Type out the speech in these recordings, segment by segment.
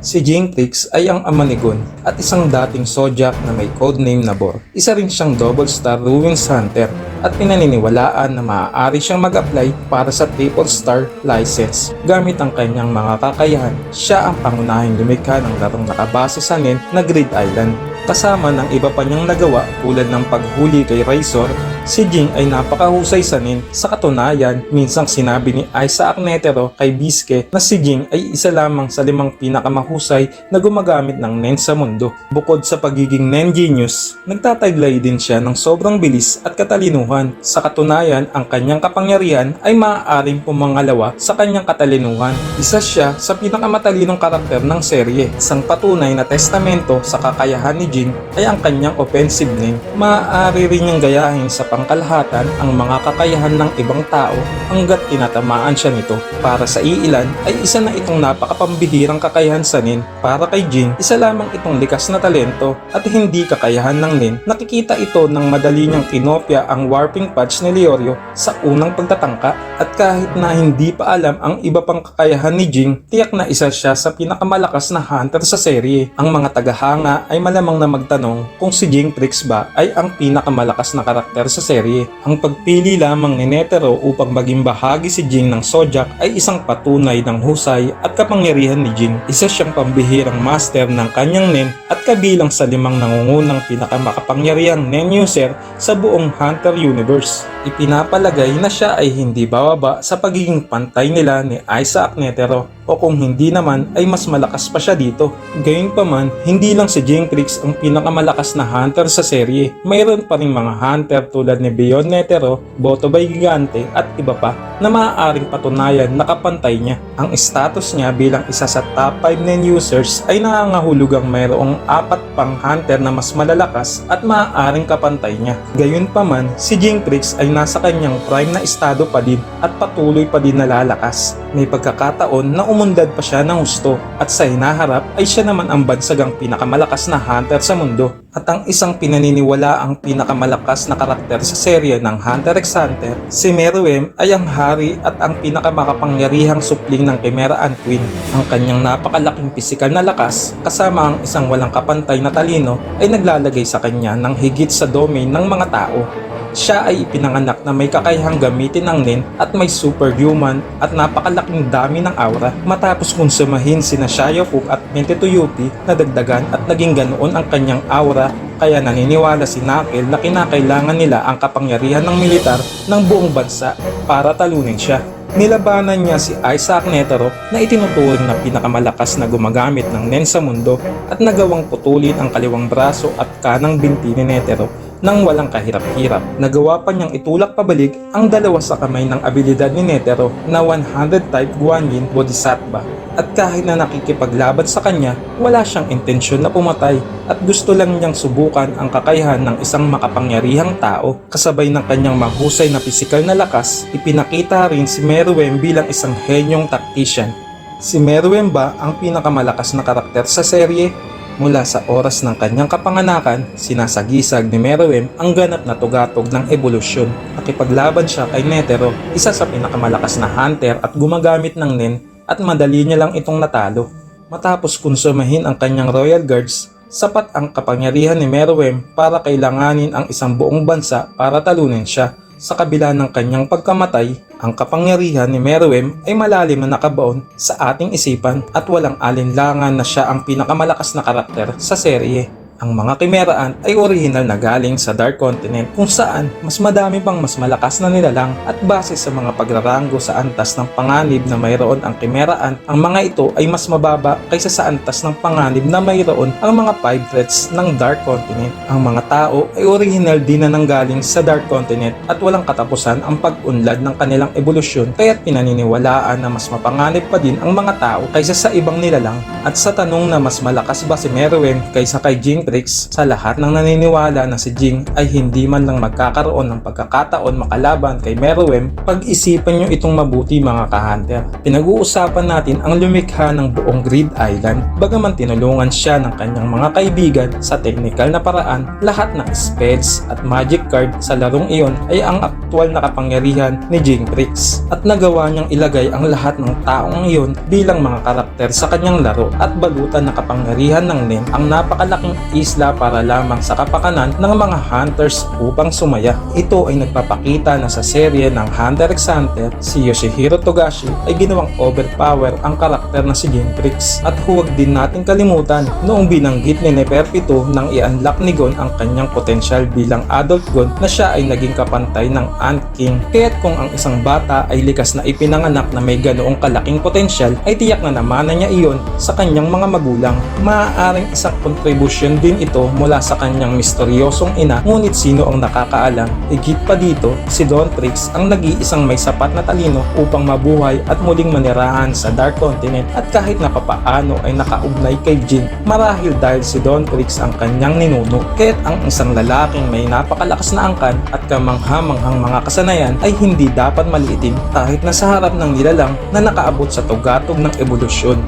Si Jinx ay ang ama ni Gon at isang dating Zodiac na may codename na Bor. Isa rin siyang double star Ruins Hunter at pinaniniwalaan na maaari siyang mag-apply para sa triple star license. Gamit ang kanyang mga kakayahan, siya ang pangunahing lumikha ng larong nakabase sa NEN na Grid Island. Kasama ng iba pa niyang nagawa tulad ng paghuli kay Razor, si Jing ay napakahusay sa NEN. Sa katunayan, minsang sinabi ni Isaac Netero kay Biske na si Jing ay isa lamang sa limang pinakamahusay na gumagamit ng NEN sa mundo. Bukod sa pagiging NEN genius, nagtataglay din siya ng sobrang bilis at katalinuhan. Sa katunayan, ang kanyang kapangyarihan ay maaaring pumangalawa sa kanyang katalinuhan. Isa siya sa pinakamatalinong karakter ng serye. Isang patunay na testamento sa kakayahan ni Jing ay ang kanyang offensive name. Maaari rin niyang gayahin sa pangkalahatan ang mga kakayahan ng ibang tao hanggat tinatamaan siya nito. Para sa iilan ay isa na itong napakapambihirang kakayahan sa Nin. Para kay Jing, isa lamang itong likas na talento at hindi kakayahan ng Nin. Nakikita ito ng madali niyang kinopya ang warping patch ni Leorio sa unang pagtatangka at kahit na hindi pa alam ang iba pang kakayahan ni Jing, tiyak na isa siya sa pinakamalakas na hunter sa serye. Ang mga tagahanga ay malamang na magtanong kung si Jing Trix ba ay ang pinakamalakas na karakter sa serye. Ang pagpili lamang ni Netero upang maging bahagi si Jing ng Zodiac ay isang patunay ng husay at kapangyarihan ni Jing. Isa siyang pambihirang master ng kanyang Nen at kabilang sa limang nangungunang pinakamakapangyarihang Nen user sa buong Hunter Universe. Ipinapalagay na siya ay hindi bababa sa pagiging pantay nila ni Isaac Netero o kung hindi naman ay mas malakas pa siya dito. Gayunpaman, hindi lang si Jinx ang pinakamalakas na hunter sa serye. Mayroon pa rin mga hunter tulad ni Beyond Netero, Boto by Gigante at iba pa na maaaring patunayan na kapantay niya. Ang status niya bilang isa sa top 5 nen users ay nangangahulugang mayroong apat pang hunter na mas malalakas at maaaring kapantay niya. Gayunpaman, si Jinx ay nasa kanyang prime na estado pa din at patuloy pa din nalalakas. May pagkakataon na umundad pa siya ng husto at sa hinaharap ay siya naman ang bansagang pinakamalakas na hunter sa mundo. At ang isang pinaniniwala ang pinakamalakas na karakter sa serye ng Hunter x Hunter, si Meruem ay ang hari at ang pinakamakapangyarihang supling ng Chimera Ant Queen. Ang kanyang napakalaking pisikal na lakas kasama ang isang walang kapantay na talino ay naglalagay sa kanya ng higit sa domain ng mga tao. Siya ay ipinanganak na may kakayahang gamitin ng Nen at may superhuman at napakalaking dami ng aura matapos konsumahin sina Shayofuk at 22 Yupi na dagdagan at naging ganoon ang kanyang aura kaya naniniwala si Nakil na kinakailangan nila ang kapangyarihan ng militar ng buong bansa para talunin siya. Nilabanan niya si Isaac Netero na itinuturing na pinakamalakas na gumagamit ng nen sa mundo at nagawang putulin ang kaliwang braso at kanang binti ni Netero nang walang kahirap-hirap. Nagawa pa niyang itulak pabalik ang dalawa sa kamay ng abilidad ni Netero na 100 type Guanyin Bodhisattva. At kahit na nakikipaglaban sa kanya, wala siyang intensyon na pumatay at gusto lang niyang subukan ang kakayahan ng isang makapangyarihang tao. Kasabay ng kanyang mahusay na pisikal na lakas, ipinakita rin si Meruem bilang isang henyong tactician. Si Meruem ba ang pinakamalakas na karakter sa serye? Mula sa oras ng kanyang kapanganakan, sinasagisag ni Meruem ang ganap na tugatog ng ebolusyon. Nakipaglaban siya kay Netero, isa sa pinakamalakas na hunter at gumagamit ng Nen at madali niya lang itong natalo. Matapos konsumahin ang kanyang Royal Guards, sapat ang kapangyarihan ni Meruem para kailanganin ang isang buong bansa para talunin siya. Sa kabila ng kanyang pagkamatay, ang kapangyarihan ni Meruem ay malalim na nakabaon sa ating isipan at walang alinlangan na siya ang pinakamalakas na karakter sa serye. Ang mga Chimeraan ay original na galing sa Dark Continent kung saan mas madami pang mas malakas na nilalang at base sa mga pagraranggo sa antas ng panganib na mayroon ang Chimeraan, ang mga ito ay mas mababa kaysa sa antas ng panganib na mayroon ang mga 5 threats ng Dark Continent. Ang mga tao ay original din na nanggaling sa Dark Continent at walang katapusan ang pag-unlad ng kanilang ebolusyon kaya't pinaniniwalaan na mas mapanganib pa din ang mga tao kaysa sa ibang nilalang. At sa tanong na mas malakas ba si Meruem kaysa kay Jing Trix, sa lahat ng naniniwala na si Jing ay hindi man lang magkakaroon ng pagkakataon makalaban kay Meruem, pag-isipan nyo itong mabuti mga ka-hunter. Pinag-uusapan natin ang lumikha ng buong Grid Island, bagaman tinulungan siya ng kanyang mga kaibigan sa technical na paraan, lahat ng spells at magic card sa larong iyon ay ang aktwal na kapangyarihan ni Jing Trix at nagawa niyang ilagay ang lahat ng taong iyon bilang mga karakter sa kanyang laro. at balutan ng kapangyarihan ng Nen ang napakalaking isla para lamang sa kapakanan ng mga hunters upang sumaya. Ito ay nagpapakita na sa serye ng Hunter x Hunter, si Yoshihiro Togashi ay ginawang overpower ang karakter na si Gentrix. At huwag din natin kalimutan noong binanggit ni Neferpitu nang i-unlock ni Gon ang kanyang potensyal bilang adult Gon na siya ay naging kapantay ng Ant King. Kaya't kung ang isang bata ay likas na ipinanganak na may ganoong kalaking potensyal ay tiyak na namana niya iyon sa kanyang mga magulang. Maaaring isang kontribusyon din ito mula sa kanyang misteryosong ina ngunit sino ang nakakaalam? Higit pa dito, si Don Trix ang nag-iisang may sapat na talino upang mabuhay at muling manirahan sa Dark Continent at kahit na papaano ay nakaugnay kay Jin marahil dahil si Don Trix ang kanyang ninuno. Kaya't ang isang lalaking may napakalakas na angkan at kamanghamanghang mga kasanayan ay hindi dapat maliitin kahit na sa harap ng nilalang na nakaabot sa tugatog ng ebolusyon.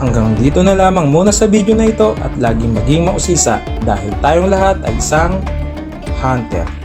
Hanggang dito na lamang muna sa video na ito at laging maging mausisa dahil tayong lahat ay isang hunter.